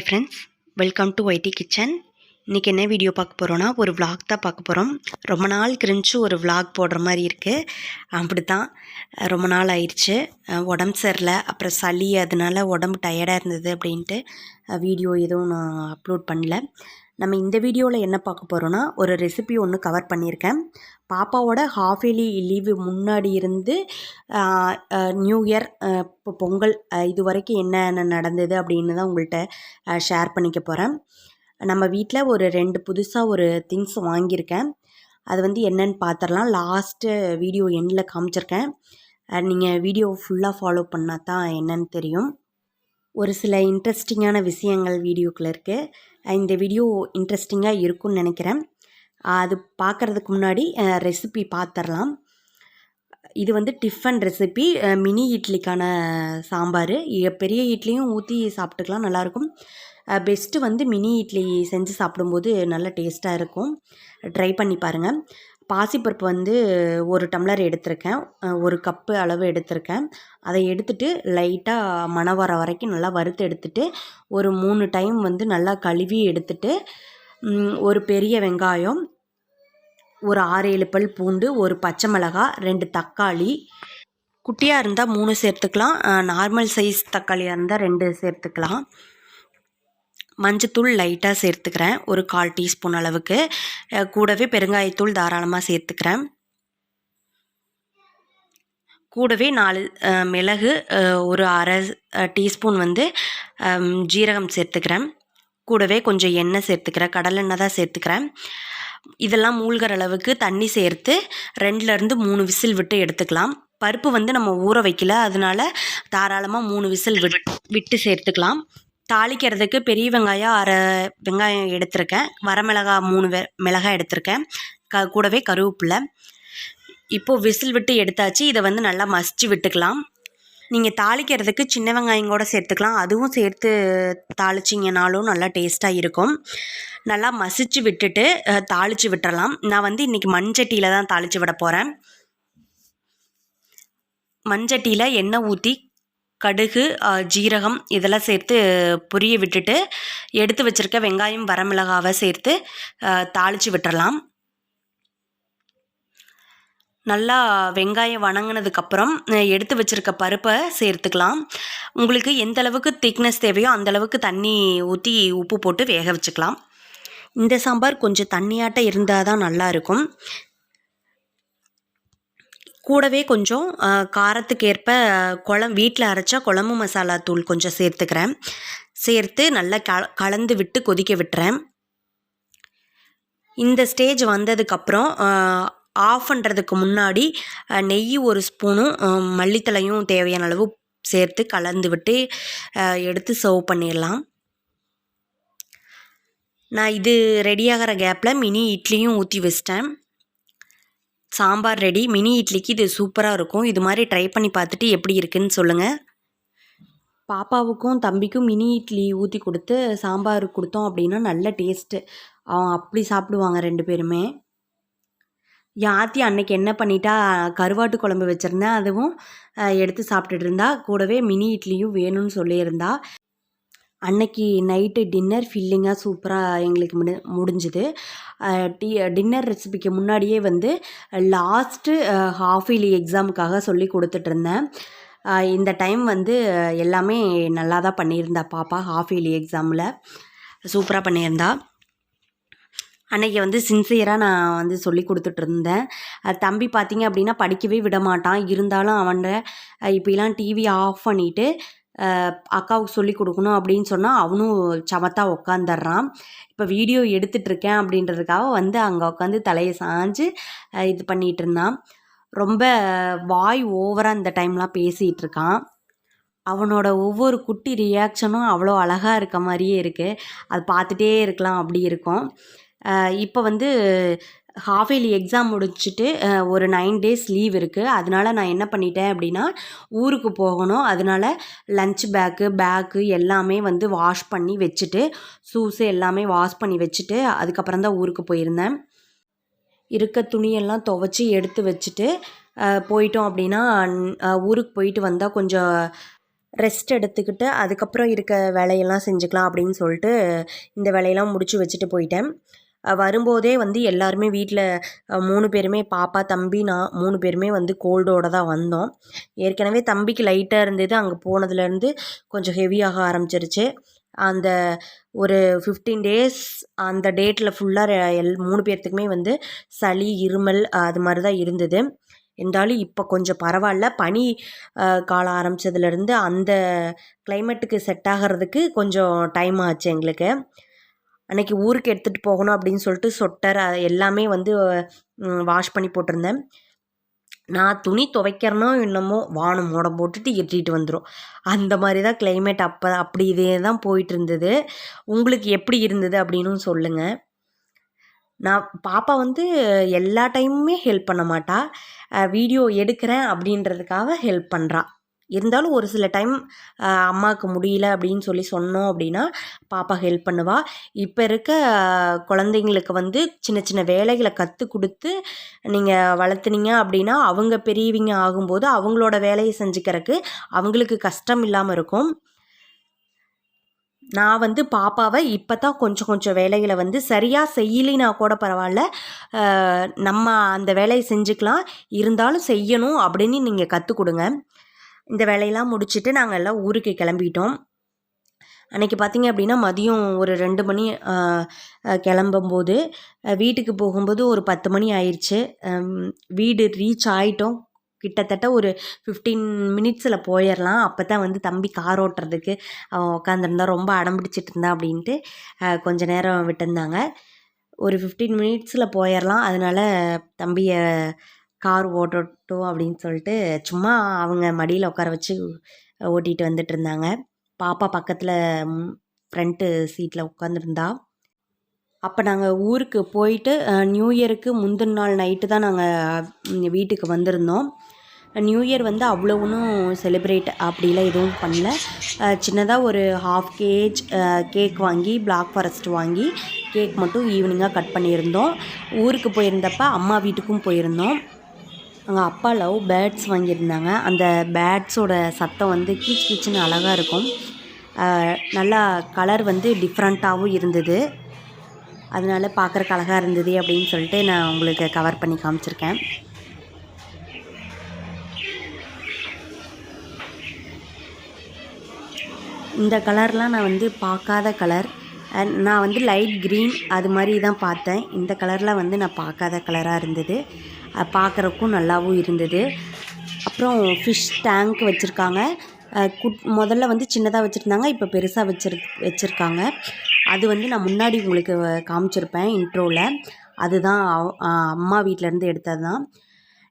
Hi friends welcome to YT kitchen இன்றைக்கி என்ன video பார்க்க போகிறோன்னா ஒரு விளாக் தான் பார்க்க போகிறோம் ரொம்ப நாள் கிரிஞ்சு ஒரு விளாக் போடுற மாதிரி இருக்குது அப்படி தான் ரொம்ப நாள் ஆயிடுச்சு. உடம்பு சரியில்லை. அப்புறம் சளி அதனால உடம்பு டயர்டாக இருந்தது அப்படின்ட்டு வீடியோ எதுவும் நான் அப்லோட் பண்ணல. நம்ம இந்த வீடியோவில் என்ன பார்க்க போகிறோன்னா ஒரு ரெசிபி ஒன்று கவர் பண்ணியிருக்கேன். பாப்பாவோட ஹாஃப் இயர்லி லீவு முன்னாடி இருந்து நியூ இயர் இப்போ பொங்கல் இது வரைக்கும் என்னென்ன நடந்தது அப்படின்னு தான் உங்கள்கிட்ட ஷேர் பண்ணிக்க போகிறேன் நம்ம வீட்டில் ஒரு ரெண்டு புதுசாக ஒரு திங்ஸ் வாங்கியிருக்கேன். அது வந்து என்னன்னு பார்த்துடலாம் லாஸ்ட்டு வீடியோ எண்டில் காமிச்சிருக்கேன். நீங்கள் வீடியோ ஃபுல்லாக ஃபாலோ பண்ணால் தான் என்னன்னு தெரியும். ஒரு சில இன்ட்ரெஸ்டிங்கான விஷயங்கள் வீடியோக்குள்ளே இருக்குது இந்த வீடியோ இன்ட்ரெஸ்டிங்காக இருக்கும்னு நினைக்கிறேன். அது பார்க்குறதுக்கு முன்னாடி ரெசிபி பார்த்துடலாம் இது வந்து டிஃபன் ரெசிபி மினி இட்லிக்கான சாம்பார். பெரிய இட்லியும் ஊற்றி சாப்பிட்டுக்கலாம் நல்லாயிருக்கும் பெஸ்ட்டு வந்து மினி இட்லி செஞ்சு சாப்பிடும்போது நல்ல டேஸ்ட்டாக இருக்கும். ட்ரை பண்ணி பாருங்கள் பாசிப்பருப்பு வந்து ஒரு டம்ளர் எடுத்திருக்கேன். ஒரு கப்பு அளவு எடுத்திருக்கேன். அதை எடுத்துட்டு லைட்டாக மணம் வர வரைக்கும் நல்லா வறுத்து எடுத்துட்டு ஒரு மூணு டைம் வந்து நல்லா கழுவி எடுத்துட்டு ஒரு பெரிய வெங்காயம் ஒரு ஆறு ஏழு பல் பூண்டு ஒரு பச்சை மிளகாய் ரெண்டு தக்காளி. குட்டியாக இருந்தால் மூணு சேர்த்துக்கலாம். நார்மல் சைஸ் தக்காளியாக இருந்தால் ரெண்டு சேர்த்துக்கலாம். மஞ்சத்தூள் லைட்டாக சேர்த்துக்கிறேன். ஒரு கால் டீஸ்பூன் அளவுக்கு. கூடவே பெருங்காயத்தூள் தாராளமாக சேர்த்துக்கிறேன். கூடவே நாலு மிளகு ஒரு அரை டீஸ்பூன் வந்து ஜீரகம் சேர்த்துக்கிறேன். கூடவே கொஞ்சம் எண்ணெய் சேர்த்துக்கிறேன். கடலெண்ணெய் தான் சேர்த்துக்கிறேன். இதெல்லாம் மூழ்கிற அளவுக்கு தண்ணி சேர்த்து ரெண்டுலேருந்து மூணு விசில் விட்டு எடுத்துக்கலாம். பருப்பு வந்து நம்ம ஊற வைக்கல. அதனால தாராளமாக மூணு விசில் விட் விட்டு சேர்த்துக்கலாம். தாளிக்கிறதுக்கு பெரிய வெங்காயம் அரை வெங்காயம் எடுத்திருக்கேன். வரமிளகாய் மூணு வெ மிளகாய் எடுத்திருக்கேன். க கூடவே கருவேப்பிலை. இப்போது விசில் விட்டு எடுத்தாச்சு. இதை வந்து நல்லா மசிச்சு விட்டுக்கலாம். நீங்கள் தாளிக்கிறதுக்கு சின்ன வெங்காயம் கூட சேர்த்துக்கலாம். அதுவும் சேர்த்து தாளிச்சிங்கனாலும் நல்லா டேஸ்ட்டாக இருக்கும். நல்லா மசிச்சு விட்டுட்டு தாளித்து விட்டுறலாம். நான் வந்து இன்றைக்கி மண்சட்டியில் தான் தாளித்து விட போகிறேன் மண்சட்டியில் எண்ணெய் ஊற்றி கடுகு ஜீரகம் இதெல்லாம் சேர்த்து பொரிய விட்டுட்டு எடுத்து வச்சுருக்க வெங்காயம் வரமிளகாவை சேர்த்து தாளித்து விட்டுறலாம். நல்லா வெங்காயம் வணங்கினதுக்கப்புறம் எடுத்து வச்சுருக்க பருப்பை சேர்த்துக்கலாம். உங்களுக்கு எந்த அளவுக்கு திக்னஸ் தேவையோ அந்த அளவுக்கு தண்ணி ஊற்றி உப்பு போட்டு வேக வச்சுக்கலாம். இந்த சாம்பார் கொஞ்சம் தண்ணியாட்டம் இருந்தால் தான் நல்லாயிருக்கும் கூடவே கொஞ்சம் காரத்துக்கேற்ப காரத்துக்கு ஏற்ப குழம் வீட்டில் அரைச்சா குழம்பு மசாலா தூள் கொஞ்சம் சேர்த்துக்கிறேன். சேர்த்து நல்லா க கலந்து விட்டு கொதிக்க விட்டுறேன். இந்த ஸ்டேஜ் வந்ததுக்கப்புறம் ஆஃப் பண்ணுறதுக்கு முன்னாடி நெய் ஒரு ஸ்பூனும் மல்லித்தலையும் மல்லித்தழையும் தேவையான அளவு சேர்த்து கலந்து விட்டு எடுத்து சர்வ் பண்ணிடலாம். நான் இது ரெடியாகிற கேப்பில் மினி இட்லியும் ஊற்றி வச்சிட்டேன். சாம்பார் ரெடி மினி இட்லிக்கு இது சூப்பராக இருக்கும். இது மாதிரி ட்ரை பண்ணி பார்த்துட்டு எப்படி இருக்குன்னு சொல்லுங்கள் பாப்பாவுக்கும் தம்பிக்கும் மினி இட்லி ஊற்றி கொடுத்து சாம்பார் கொடுத்தோம் அப்படின்னா நல்ல டேஸ்ட்டு அவன் அப்படி சாப்பிடுவாங்க ரெண்டு பேருமே. என் ஆத்தி அன்னைக்கு என்ன பண்ணிட்டா கருவாட்டு குழம்பு வச்சுருந்தேன் அதுவும் எடுத்து சாப்பிட்டுட்டு இருந்தா. கூடவே மினி இட்லியும் வேணும்னு சொல்லியிருந்தா. அன்னைக்கு நைட்டு டின்னர் ஃபில்லிங்காக சூப்பராக எங்களுக்கு முடி முடிஞ்சுது. டி டின்னர் ரெசிபிக்கு முன்னாடியே வந்து லாஸ்ட்டு ஹாஃப் இயர்லி எக்ஸாமுக்காக சொல்லி கொடுத்துட்டு இருந்தேன் இந்த டைம் வந்து எல்லாமே நல்லா தான் பண்ணியிருந்தா பாப்பா ஹாஃப் இயர்லி எக்ஸாமில் சூப்பராக பண்ணியிருந்தா. அன்றைக்கி வந்து சின்சியராக நான் வந்து சொல்லி கொடுத்துட்டு இருந்தேன் தம்பி பார்த்தீங்க அப்படின்னா படிக்கவே விட மாட்டான் இருந்தாலும் அவன்கிட்ட இப்போலாம் டிவி ஆஃப் பண்ணிவிட்டு அக்காவுக்கு சொல்லி கொடுக்கணும் அப்படின்னு சொன்னால் அவனும் சமத்தா உக்காந்துடுறான். இப்போ வீடியோ எடுத்துட்ருக்கேன் அப்படின்றதுக்காக வந்து அங்கே உட்காந்து தலையை சாஞ்சு இது பண்ணிகிட்டு இருந்தான். ரொம்ப வாய் ஓவராக இந்த டைம்லாம் பேசிகிட்டு இருக்கான். அவனோட ஒவ்வொரு குட்டி ரியாக்ஷனும் அவ்வளோ அழகாக இருக்க மாதிரியே இருக்குது அது பார்த்துட்டே இருக்கலாம் அப்படி இருக்கும். இப்போ வந்து ஹாஃப் இயர்லி எக்ஸாம் முடிச்சுட்டு ஒரு நைன் டேஸ் லீவ் இருக்குது அதனால நான் என்ன பண்ணிட்டேன் அப்படின்னா ஊருக்கு போகணும். அதனால லஞ்ச் பேக்கு பேக்கு எல்லாமே வந்து வாஷ் பண்ணி வச்சுட்டு ஷூஸு எல்லாமே வாஷ் பண்ணி வச்சுட்டு அதுக்கப்புறம் தான் ஊருக்கு போயிருந்தேன். இருக்க துணியெல்லாம் துவைச்சி எடுத்து வச்சுட்டு போயிட்டோம் அப்படின்னா ஊருக்கு போயிட்டு வந்தால் கொஞ்சம் ரெஸ்ட் எடுத்துக்கிட்டு அதுக்கப்புறம் இருக்க வேலையெல்லாம் செஞ்சுக்கலாம் அப்படின்னு சொல்லிட்டு இந்த வேலையெல்லாம் முடிச்சு வச்சுட்டு போயிட்டேன். வரும்போதே வந்து எல்லாருமே வீட்டில் மூணு பேருமே பாப்பா தம்பி நான் மூணு பேருமே வந்து கோல்டோட தான் வந்தோம். ஏற்கனவே தம்பிக்கு லைட்டாக இருந்தது. அங்கே போனதுலேருந்து கொஞ்சம் ஹெவியாக ஆரம்பிச்சிருச்சு. அந்த ஒரு ஃபிஃப்டீன் டேஸ் அந்த டேட்டில் ஃபுல்லாக எல் மூணு பேர்த்துக்குமே வந்து சளி இருமல் அது மாதிரி தான் இருந்தது. இருந்தாலும் இப்போ கொஞ்சம் பரவாயில்ல. பனி காலம் ஆரம்பித்ததுலேருந்து அந்த கிளைமேட்டுக்கு செட் ஆகிறதுக்கு கொஞ்சம் டைம் ஆச்சு எங்களுக்கு. அன்னைக்கு ஊருக்கு எடுத்துகிட்டு போகணும் அப்படின்னு சொல்லிட்டு சொட்டர் அது எல்லாமே வந்து வாஷ் பண்ணி போட்டிருந்தேன். நான் துணி துவைக்கிறனோ என்னமோ வானம் மூடம் போட்டுட்டு எட்டிட்டு வந்துடும் அந்த மாதிரி தான் கிளைமேட் அப்போ அப்படி இதே தான் போயிட்டு இருந்தது உங்களுக்கு எப்படி இருந்தது அப்படின்னு சொல்லுங்கள் நான் பாப்பா வந்து எல்லா டைமுமே ஹெல்ப் பண்ண மாட்டா. வீடியோ எடுக்கிறேன் அப்படின்றதுக்காக ஹெல்ப் பண்ணுறா இருந்தாலும் ஒரு சில டைம் அம்மாவுக்கு முடியல அப்படின்னு சொல்லி சொன்னோம் அப்படின்னா பாப்பா ஹெல்ப் பண்ணுவா. இப்போ இருக்க குழந்தைங்களுக்கு வந்து சின்ன சின்ன வேலைகளை கற்றுக் கொடுத்து நீங்கள் வளர்த்துனீங்க அப்படின்னா அவங்க பெரியவங்க ஆகும்போது அவங்களோட வேலையை செஞ்சுக்கிறதுக்கு அவங்களுக்கு கஷ்டம் இல்லாமல் இருக்கும். நான் வந்து பாப்பாவை இப்போ தான் கொஞ்சம் கொஞ்சம் வேலைகளை வந்து சரியாக செய்யலினா கூட பரவாயில்ல. நம்ம அந்த வேலையை செஞ்சுக்கலாம். இருந்தாலும் செய்யணும் அப்படின்னு நீங்கள் கற்றுக் கொடுங்க. இந்த வேலையெல்லாம் முடிச்சுட்டு நாங்கள் எல்லாம் ஊருக்கு கிளம்பிட்டோம். அன்றைக்கி பார்த்திங்க அப்படின்னா மதியம் ஒரு ரெண்டு மணி கிளம்பும்போது வீட்டுக்கு போகும்போது ஒரு பத்து மணி ஆயிடுச்சு வீடு ரீச் ஆகிட்டோம் கிட்டத்தட்ட ஒரு ஃபிஃப்டீன் மினிட்ஸில் போயிடலாம் அப்போ தான் வந்து தம்பி கார் ஓட்டுறதுக்கு அவன் உட்காந்துருந்தா ரொம்ப அடம் பிடிச்சிட்டு இருந்தா அப்படின்ட்டு கொஞ்சம் கொஞ்ச நேரம் விட்டுருந்தாங்க. ஒரு ஃபிஃப்டீன் மினிட்ஸில் போயிடலாம் அதனால் தம்பியை கார் ஓட்டட்டும் அப்படின்னு சொல்லிட்டு சும்மா அவங்க மடியில் உட்கார வச்சு ஓட்டிகிட்டு வந்துட்டு இருந்தாங்க. பாப்பா பக்கத்தில் ஃப்ரண்ட்டு சீட்டில் உட்காந்துருந்தா அப்போ நாங்கள் ஊருக்கு போயிட்டு நியூ இயருக்கு முந்தின நாள் நைட்டு தான் நாங்கள் வீட்டுக்கு வந்திருந்தோம். நியூ இயர் வந்து அவ்வளோ ஒன்றும் செலிப்ரேட் அப்படிலாம் எதுவும் பண்ணல. சின்னதாக ஒரு ஹாஃப் கேஜ் கேக் வாங்கி பிளாக் ஃபாரஸ்ட் வாங்கி கேக் மட்டும் ஈவினிங்காக கட் பண்ணியிருந்தோம். ஊருக்கு போயிருந்தப்ப அம்மா வீட்டுக்கும் போயிருந்தோம். அங்கே அப்பா லவ் பேர்ட்ஸ் வாங்கியிருந்தாங்க. அந்த பேர்ட்ஸோட சத்தம் வந்து கீச் கீச்சுன்னு அழகாக இருக்கும். நல்லா கலர் வந்து டிஃப்ரெண்ட்டாகவும் இருந்தது. அதனால பார்க்குறக்கு அழகாக இருந்தது அப்படின்னு சொல்லிட்டு நான் உங்களுக்கு கவர் பண்ணி காமிச்சிருக்கேன். இந்த கலர்லாம் நான் வந்து பார்க்காத கலர். நான் வந்து லைட் க்ரீன் அது மாதிரி தான் பார்த்தேன். இந்த கலரில் வந்து நான் பார்க்காத கலராக இருந்தது. பார்க்குறக்கும் நல்லாவும் இருந்தது. அப்புறம் ஃபிஷ் டேங்க் வச்சுருக்காங்க. குட் முதல்ல வந்து சின்னதாக வச்சுருந்தாங்க இப்போ பெருசாக வச்சிரு வச்சுருக்காங்க. அது வந்து நான் முன்னாடி உங்களுக்கு காமிச்சிருப்பேன் இன்ட்ரோவில் அதுதான் அவ- அம்மா வீட்டிலேருந்து எடுத்தது தான்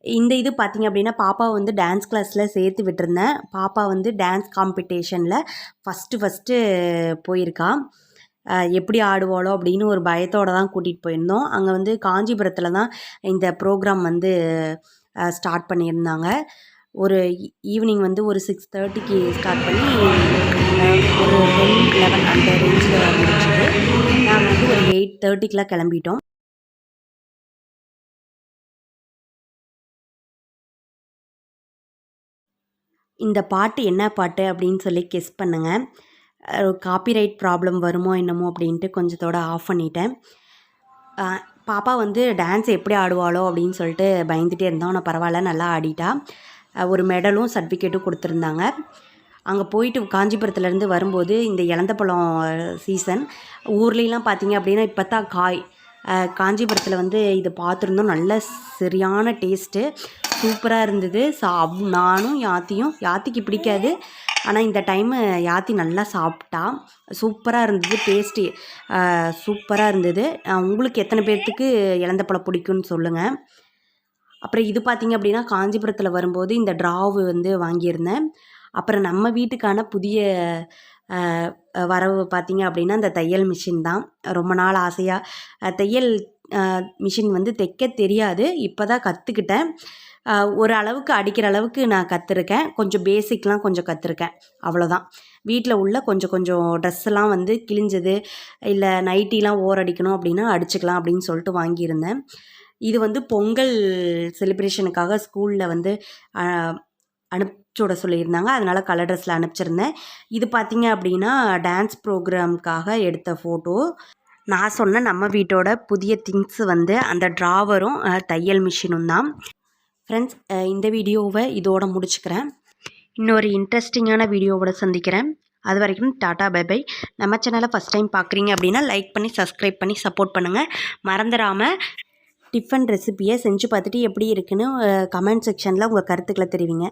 இந்த இது பார்த்திங்க அப்படின்னா பாப்பா வந்து டான்ஸ் கிளாஸில் சேர்த்து விட்டுருந்தேன். பாப்பா வந்து டான்ஸ் காம்படிஷனில் ஃபஸ்ட்டு ஃபஸ்ட்டு போயிருக்காள் எப்படி ஆடுவாளோ அப்படின்னு ஒரு பயத்தோடு தான் கூட்டிகிட்டு போயிருந்தோம். அங்கே வந்து காஞ்சிபுரத்தில் தான் இந்த ப்ரோக்ராம் வந்து ஸ்டார்ட் பண்ணியிருந்தாங்க. ஒரு ஈவினிங் வந்து ஒரு சிக்ஸ் தேர்ட்டிக்கு ஸ்டார்ட் பண்ணி ஒரு டென் லெவன் அந்த ரேஞ்சில் முடிச்சுட்டு நாங்கள் வந்து ஒரு எயிட் தேர்ட்டிக்கெலாம் கிளம்பிட்டோம். இந்த பாட்டு என்ன பாட்டு அப்படின்னு சொல்லி கெஸ் பண்ணுங்கள் காப்பிரைட் ப்ராப்ளம் வருமோ என்னமோ அப்படின்ட்டு கொஞ்சத்தோட ஆஃப் பண்ணிட்டேன். பாப்பா வந்து டான்ஸ் எப்படி ஆடுவாளோ அப்படின்னு சொல்லிட்டு பயந்துகிட்டே இருந்தோம் ஆனால் பரவாயில்ல நல்லா ஆடிட்டா. ஒரு மெடலும் சர்டிஃபிகேட்டும் கொடுத்துருந்தாங்க. அங்கே போயிட்டு காஞ்சிபுரத்துலேருந்து வரும்போது இந்த இலந்தப்பழம் சீசன் ஊர்லேலாம் பார்த்தீங்க அப்படின்னா இப்போ தான் காய் காஞ்சிபுரத்தில் வந்து இது பார்த்துருந்தோம் நல்ல சரியான டேஸ்ட்டு சூப்பராக இருந்தது. சா அவ்- நானும் யாத்தியும் யாத்திக்கு பிடிக்காது. ஆனால் இந்த டைமு யாத்தி நல்லா சாப்பிட்டா சூப்பராக இருந்தது டேஸ்ட்டு சூப்பராக இருந்தது. உங்களுக்கு எத்தனை பேர்த்துக்கு இலந்தப்பழம் பிடிக்கும்னு சொல்லுங்கள் அப்புறம் இது பார்த்தீங்க அப்படின்னா காஞ்சிபுரத்தில் வரும்போது இந்த ட்ராவு வந்து வாங்கியிருந்தேன். அப்புறம் நம்ம வீட்டுக்கான புதிய வரவு பார்த்தீங்க அப்படின்னா இந்த தையல் மிஷின் தான். ரொம்ப நாள் ஆசையாக தையல் மிஷின் வந்து தைக்க தெரியாது. இப்போ தான் கற்றுக்கிட்டேன் ஒரு அளவுக்கு அடிக்கிற அளவுக்கு நான் கற்றுருக்கேன் கொஞ்சம் பேசிக்லாம் கொஞ்சம் கற்றுருக்கேன் அவ்வளோதான் வீட்டில் உள்ள கொஞ்சம் கொஞ்சம் ட்ரெஸ்ஸெல்லாம் வந்து கிழிஞ்சது இல்லை நைட்டிலாம் ஓர் அடிக்கணும் அப்படின்னா அடிச்சுக்கலாம் அப்படின்னு சொல்லிட்டு வாங்கியிருந்தேன். இது வந்து பொங்கல் செலிப்ரேஷனுக்காக ஸ்கூலில் வந்து அனுப்பிச்சி விட சொல்லியிருந்தாங்க. அதனால் கலர் ட்ரெஸ்ஸில் அனுப்பிச்சிருந்தேன். இது பார்த்திங்க அப்படின்னா டான்ஸ் ப்ரோக்ராம்க்காக எடுத்த ஃபோட்டோ நான் சொன்ன நம்ம வீட்டோட புதிய திங்ஸ் வந்து அந்த ட்ராவரும் தையல் மிஷினும் தான். ஃப்ரெண்ட்ஸ் இந்த வீடியோவை இதோட முடிச்சுக்கிறேன். இன்னொரு இன்ட்ரெஸ்டிங்கான வீடியோவோட சந்திக்கிறேன். அது வரைக்கும் டாட்டா பை பை. நம்ம சேனலை ஃபஸ்ட் டைம் பார்க்குறீங்க அப்படின்னா லைக் பண்ணி சப்ஸ்கிரைப் பண்ணி சப்போர்ட் பண்ணுங்கள் மறந்துடாமல் டிஃபன் ரெசிபியை செஞ்சு பார்த்துட்டு எப்படி இருக்குன்னு கமெண்ட் செக்ஷனில் உங்கள் கருத்துக்களை தெரிவிங்க.